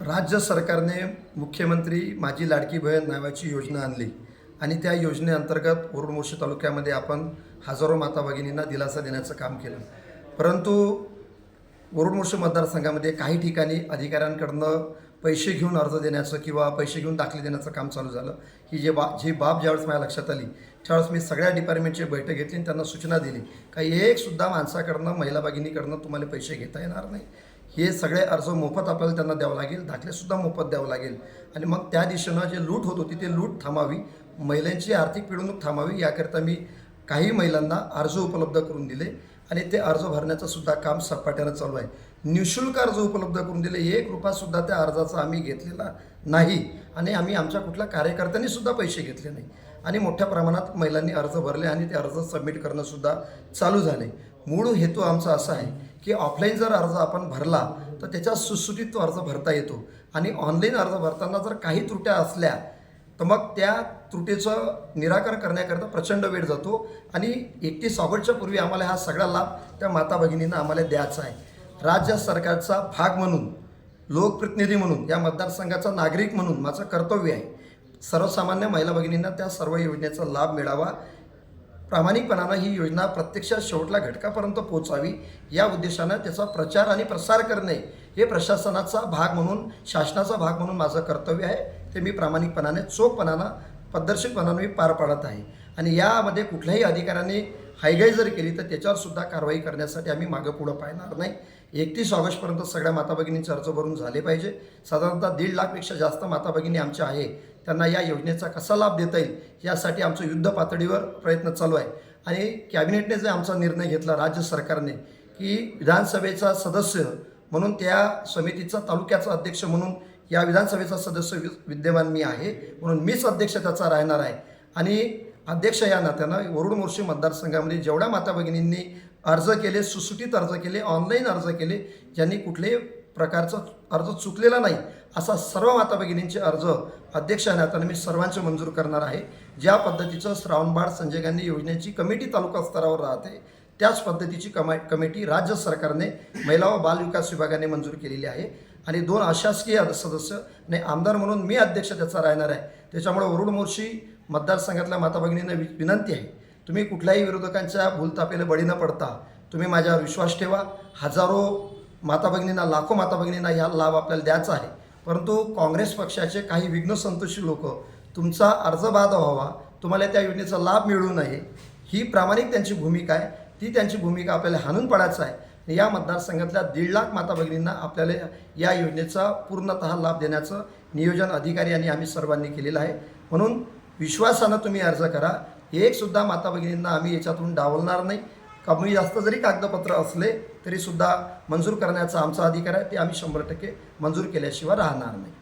राज्य सरकारने मुख्यमंत्री माझी लाडकी बहीण नावाची योजना आणली. आणि त्या योजनेअंतर्गत वरुड तालुक्यामध्ये आपण हजारो माता भगिनींना दिलासा देण्याचं काम केलं. परंतु वरुड मतदारसंघामध्ये काही ठिकाणी अधिकाऱ्यांकडनं पैसे घेऊन अर्ज देण्याचं किंवा पैसे घेऊन दाखले देण्याचं काम चालू झालं. ही जे बा जी बाब ज्यावेळेस माझ्या लक्षात आली त्यावेळेस मी सगळ्या डिपार्टमेंटची बैठक घेतली आणि त्यांना सूचना दिली. का एकसुद्धा माणसाकडनं महिला भगिनीकडनं तुम्हाला पैसे घेता येणार नाही. हे सगळे अर्ज मोफत आपल्याला त्यांना द्यावं लागेल दाखलेसुद्धा मोफत द्यावं लागेल. आणि मग त्या दिशेनं जे लूट होत होती ते लूट थांबावी. महिलांची आर्थिक पिळवणूक थांबावी याकरता मी काही महिलांना अर्ज उपलब्ध करून दिले आणि ते अर्ज भरण्याचं सुद्धा काम सपाट्यानं चालू आहे. निशुल्क अर्ज उपलब्ध करून दिले एक रुपयासुद्धा त्या अर्जाचा आम्ही घेतलेला नाही आणि आम्ही आमच्या कुठल्या कार्यकर्त्यांनी सुद्धा पैसे घेतले नाही. आणि मोठ्या प्रमाणात महिलांनी अर्ज भरले आणि ते अर्ज सबमिट करणंसुद्धा चालू झाले. मूळ हेतू आमचा असा आहे की ऑफलाईन जर अर्ज आपण भरला तर त्याच्या सुटसुटीत तो अर्ज भरता येतो. आणि ऑनलाईन अर्ज भरताना जर काही त्रुट्या असल्या तर मग त्या त्रुटीचं निराकरण करण्याकरता प्रचंड वेळ जातो आणि एकतीस ऑगस्टच्या पूर्वी आम्हाला हा सगळा लाभ त्या माता भगिनींना आम्हाला द्यायचा आहे. राज्य सरकारचा भाग म्हणून लोकप्रतिनिधी म्हणून या मतदारसंघाचा नागरिक म्हणून माझं कर्तव्य आहे. सर्वसामान्य महिला भगिनींना त्या सर्व योजनेचा लाभ मिळावा. प्रामाणिकपणानं ही योजना प्रत्यक्षात शेवटला घटकापर्यंत पोहोचावी. या उद्देशानं त्याचा प्रचार आणि प्रसार करणे हे प्रशासनाचा भाग म्हणून शासनाचा भाग म्हणून माझं कर्तव्य आहे. ते मी प्रामाणिकपणाने चोखपणानं पद्धतशीरपणानं मी पार पाडत आहे. आणि यामध्ये कुठल्याही अधिकाऱ्याने हायगाई जर केली तर त्याच्यावर सुद्धा कारवाई करण्यासाठी आम्ही मागं पुढं पाहणार नाही. एकतीस ऑगस्टपर्यंत सगळ्या माता भगिनींचे अर्ज भरून झाले पाहिजे. साधारणतः दीड लाखपेक्षा जास्त माता भगिनी आमच्या आहे. त्यांना या योजनेचा कसा लाभ देता येईल यासाठी आमचं युद्ध पातळीवर प्रयत्न चालू आहे. आणि कॅबिनेटने जे आमचा निर्णय घेतला राज्य सरकारने की विधानसभेचा सदस्य म्हणून त्या समितीचा तालुक्याचा अध्यक्ष म्हणून या विधानसभेचा सदस्य वि- विद्यमान मी आहे. म्हणून मीच अध्यक्ष त्याचा राहणार आहे. आणि अध्यक्ष या नात्यानं वरुड मोर्शी मतदारसंघामध्ये जेवढ्या माता भगिनींनी अर्ज केले सुसुटीत अर्ज केले ऑनलाईन अर्ज केले ज्यांनी कुठल्याही प्रकारचा अर्ज चुकलेला नाही असा सर्व माता भगिनींचे अर्ज अध्यक्ष या नात्यानं मी सर्वांचे मंजूर करणार आहे. ज्या पद्धतीचं श्रावणबाळ संजय गांधी योजनेची कमिटी तालुका स्तरावर राहते त्याच पद्धतीची कमा कमिटी राज्य सरकारने महिला व बालविकास विभागाने मंजूर केलेली आहे. आणि दोन अशासकीय सदस्य आणि आमदार म्हणून मी अध्यक्ष त्याचा राहणार आहे. त्याच्यामुळे वरुण मोर्शी मतदारसंघातल्या माता भगिनींना वि विनंती आहे तुम्ही कुठल्याही विरोधकांच्या भूलतापेला बळी न पडता तुम्ही माझ्यावर विश्वास ठेवा. हजारो माता भगिनींना लाखो माता भगिनींना ह्या लाभ आपल्याला द्यायचा आहे. परंतु काँग्रेस पक्षाचे काही विघ्नसंतोषी लोक तुमचा अर्ज बाद व्हावा. तुम्हाला त्या योजनेचा लाभ मिळू नये. ही प्रामाणिक त्यांची भूमिका आहे. ती त्यांची भूमिका आपल्याला हाणून पाडायचं आहे. या मतदारसंघातल्या दीड लाख माता भगिनींना आपल्याला या योजनेचा पूर्णतः लाभ देण्याचं नियोजन अधिकारी आणि आम्ही सर्वांनी केलेलं आहे. म्हणून विश्वासानं तुम्ही अर्ज करा. एकसुद्धा माता भगिनींना आम्ही याच्यातून डावलणार नाही. कमी जास्त जरी कागदपत्र असले तरीसुद्धा मंजूर करण्याचा आमचा अधिकार आहे. ते आम्ही शंभर टक्के मंजूर केल्याशिवाय राहणार नाही.